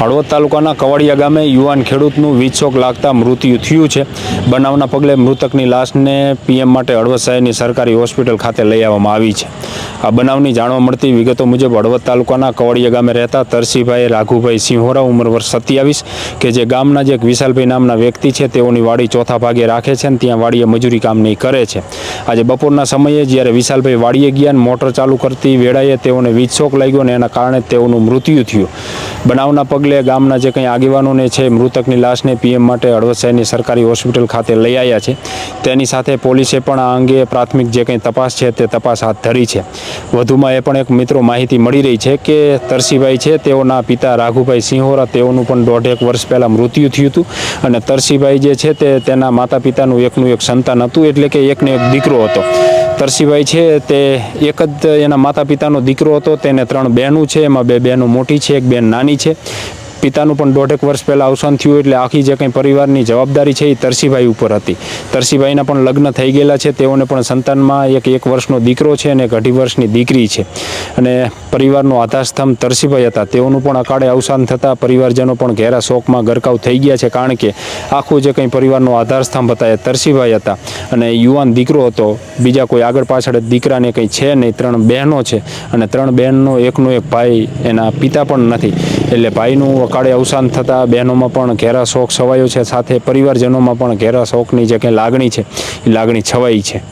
હળવદ તાલુકાના કવાડિયા ગામે યુવાન ખેડૂતનું વીજશોક લાગતા મૃત્યુ થયું છે. બનાવના પગલે મૃતકની લાશને પીએમ માટે હળવદ શહેરની સરકારી હોસ્પિટલ ખાતે લઈ આવવામાં આવી છે. આ બનાવની જાણવા મળતી વિગતો મુજબ હળવદ તાલુકાના કવડિયા ગામે રહેતા તરસીભાઈ રાઘુભાઈ સિંહોરા ઉંમર વર્ષ સત્યાવીસ કે જે ગામના જે એક વિશાલભાઈ નામના વ્યક્તિ છે, તેઓની વાડી ચોથા ભાગે રાખે છે અને ત્યાં વાડીએ મજૂરી કામ નહીં કરે છે. આજે બપોરના સમયે જ્યારે વિશાલભાઈ વાડીએ ગયા અને મોટર ચાલુ કરતી વેળાએ તેઓને વીજ શોક લાગ્યો અને એના કારણે તેઓનું મૃત્યુ થયું. બનાવના પગલે ગામના જે કંઈ આગેવાનોને છે, મૃતકની લાશને પીએમ માટે હળવદ શહેરની સરકારી હોસ્પિટલ ખાતે લઈ આવ્યા છે. તેની સાથે પોલીસે પણ આ અંગે પ્રાથમિક જે કંઈ તપાસ છે, તે તપાસ હાથ ધરી છે. વધુમાં એ પણ એક મિત્રો માહિતી મળી રહી છે કે તરસીભાઈ છે, તેઓના પિતા રાઘુભાઈ સિંહોરા, તેઓનું પણ દોઢેક વર્ષ પહેલાં મૃત્યુ થયું હતું. અને તરસીભાઈ જે છે તે તેના માતા પિતાનું એકનું એક સંતાન હતું, એટલે કે એકને એક દીકરો હતો. તરસીભાઈ છે તે એક જ એના માતા પિતાનો દીકરો હતો, તેને ત્રણ બહેનું છે, એમાં બે બહેનો મોટી છે, એક બેન નાની છે. પિતાનું પણ દોઢેક વર્ષ પહેલાં અવસાન થયું એટલે આખી જે કંઈ પરિવારની જવાબદારી છે એ તરસીભાઈ ઉપર હતી. તરસીભાઈના પણ લગ્ન થઈ ગયેલા છે, તેઓને પણ સંતાનમાં એક એક વર્ષનો દીકરો છે અને એક અઢી વર્ષની દીકરી છે. અને પરિવારનો આધારસ્તંભ તરસીભાઈ હતા. તેઓનું પણ અકાળે અવસાન થતાં પરિવારજનો પણ ઘેરા શોકમાં ગરકાવ થઈ ગયા છે, કારણ કે આખું જે કંઈ પરિવારનો આધારસ્તંભ હતા એ તરસીભાઈ હતા. અને યુવાન દીકરો હતો, બીજા કોઈ આગળ પાછળ દીકરાને કંઈ છે નહીં, ત્રણ બહેનો છે. અને ત્રણ બહેનનો એકનો એક ભાઈ એના પિતા પણ નથી. એટલે ભાઈનું અકાળે અવસાન થતાં બહેનોમાં પણ ઘેરા શોક છવાયો છે. સાથે પરિવારજનોમાં પણ ઘેરા શોકની જે કંઈ લાગણી છે, એ લાગણી છવાઈ છે.